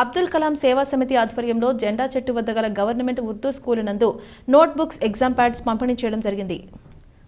అబ్దుల్ కలాం సేవా సమితి ఆధ్వర్యంలో జెండా చెట్టు వద్ద గల గవర్నమెంట్ ఉర్దూ స్కూల్ నందు నోట్బుక్స్ ఎగ్జామ్ ప్యాడ్స్ పంపిణీ చేయడం జరిగింది.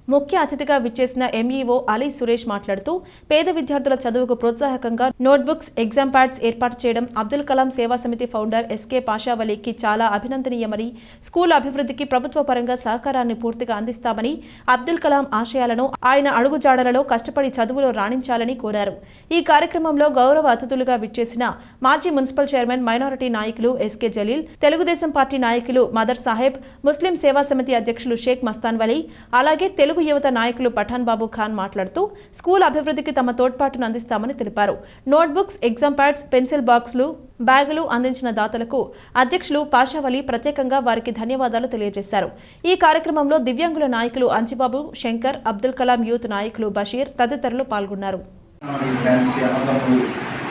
ముఖ్య అతిథిగా విచ్చేసిన ఎంఈఓ అలీ సురేష్ మాట్లాడుతూ పేద విద్యార్థుల చదువుకు ప్రోత్సాహకంగా నోట్బుక్స్ ఎగ్జామ్ ప్యాడ్స్ ఏర్పాటు చేయడం అబ్దుల్ కలాం సేవా సమితి ఫౌండర్ ఎస్కే పాషావలీకి చాలా అభినందనీయమని స్కూల్ అభివృద్ధికి ప్రభుత్వ పరంగా సహకారాన్ని పూర్తిగా అందిస్తామని అబ్దుల్ కలాం ఆశయాలను ఆయన అడుగుజాడలలో కష్టపడి చదువులో రాణించాలని కోరారు. ఈ కార్యక్రమంలో గౌరవ అతిథులుగా విచ్చేసిన మాజీ మున్సిపల్ చైర్మన్ మైనారిటీ నాయకులు ఎస్కే జలీల్ తెలుగుదేశం పార్టీ నాయకులు మదర్ సాహెబ్ ముస్లిం సేవా సమితి అధ్యక్షులు షేక్ మస్తాన్ వలీ అలాగే తెలుగు యువత నాయకులు పఠాన్ బాబు ఖాన్ మాట్లాడుతూ స్కూల్ అభివృద్ధికి తమ తోడ్పాటును అందిస్తామని తెలిపారు. నోట్బుక్స్ ఎగ్జామ్ ప్యాడ్స్ పెన్సిల్ బాక్సులు బ్యాగులు అందించిన దాతలకు అధ్యక్షులు పాషావలి ప్రత్యేకంగా వారికి ధన్యవాదాలు తెలియజేశారు. ఈ కార్యక్రమంలో దివ్యాంగుల నాయకులు అంచిబాబు శంకర్ అబ్దుల్ కలాం యూత్ నాయకులు బషీర్ తదితరులు పాల్గొన్నారు.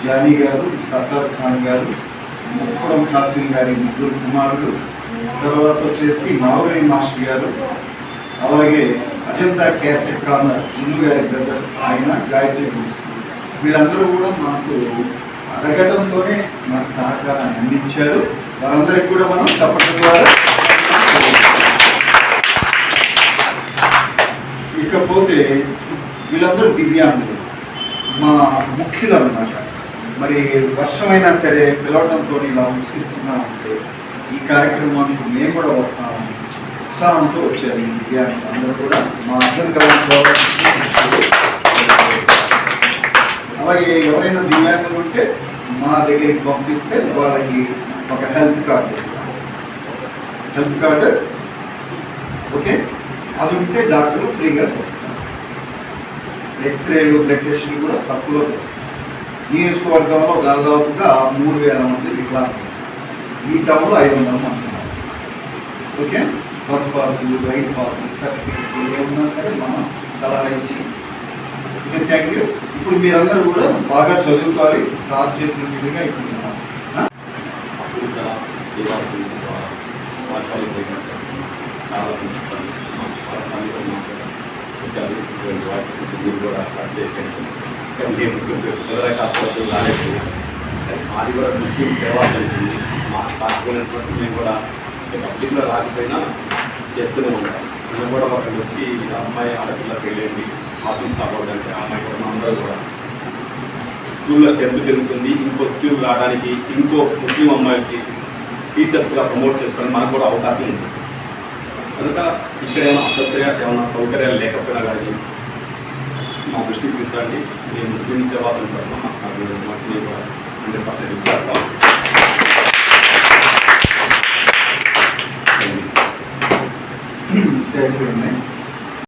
జానీ గారు సర్దార్ ఖాన్ గారు ముప్పడం ఖాసిం గారి ముగ్గురు కుమారులు తర్వాత వచ్చేసి మావురై మాస్టర్ గారు అలాగే అత్యంత క్యాసెట్ కార్నర్ చిన్ను గారి బ్రదర్ ఆయన గాయత్రి గుడ్స్ వీళ్ళందరూ కూడా మాకు అడగడంతోనే మనకు సహకారాన్ని అందించారు. వారందరికీ కూడా మనం చెప్పడం ద్వారా ఇకపోతే వీళ్ళందరూ దివ్యాంగులు. మా ముఖ్యులు అనమాట మరి వర్షమైనా సరే పిలవడంతో ఇలా ఉత్సిస్తున్నామంటే ఈ కార్యక్రమానికి మేము కూడా వస్తామని ఉత్సాహంతో వచ్చారు ఈ అందరూ కూడా మా అర్థం కలంలో అలాగే ఎవరైనా దివ్యాంగులు ఉంటే మా దగ్గరికి పంపిస్తే వాళ్ళకి ఒక హెల్త్ కార్డు ఇస్తాం హెల్త్ కార్డు ఓకే? అది ఉంటే డాక్టర్ ఫ్రీగా తెస్తాం ఎక్స్రేలు బ్లడ్ టెస్టులు కూడా తక్కువలో తెస్తాం నియోజకవర్గంలో దాదాపుగా మూడు వేల మంది వికలాంగులు ఈ టౌన్లో ఐదు వందల మంది ఓకే? బస్ పాసులు రైట్ పాసు సర్టిఫికెట్లు ఏమున్నా సరే మనం సలహా ఇచ్చి ఓకే థ్యాంక్ యూ ఇప్పుడు మీరందరూ కూడా బాగా చదువుకోవాలి. సార్ చేతుల మీదుగా ఇప్పుడు సేవా ద్వారా పాఠశాల చాలా పెంచుతాను వాటి గురించి మీరు కూడా అప్లై కానీ నేను మాది కూడా ముస్లిం సేవా సమితి మా సాకునేటువంటి మేము కూడా పబ్లిక్లో రాకపోయినా చేస్తూనే ఉంటాం నేను కూడా ఒకటి వచ్చి అమ్మాయి ఆడపిల్ల పెళ్ళండి ఆఫీస్ అవ్వదంటే ఆ అమ్మాయి కూడా అందరూ కూడా. స్కూల్లో టెన్త్ పెరుగుతుంది. ఇంకో స్కూల్ రావడానికి ఇంకో ముస్లిం అమ్మాయిలకి టీచర్స్గా ప్రమోట్ చేసుకోవడానికి మనకు కూడా అవకాశం ఉంది. కనుక ఇక్కడ ఏమైనా అసౌకర్యాలు ఏమైనా సౌకర్యాలు లేకపోయినా కానీ మా దృష్టికి తీసుకురండి. నేను ముస్లిం సేవా సెంటర్ మా సార్ మేము కూడా హండ్రెడ్ పర్సెంట్ ఇచ్చేస్తాం. థ్యాంక్ యూ అండి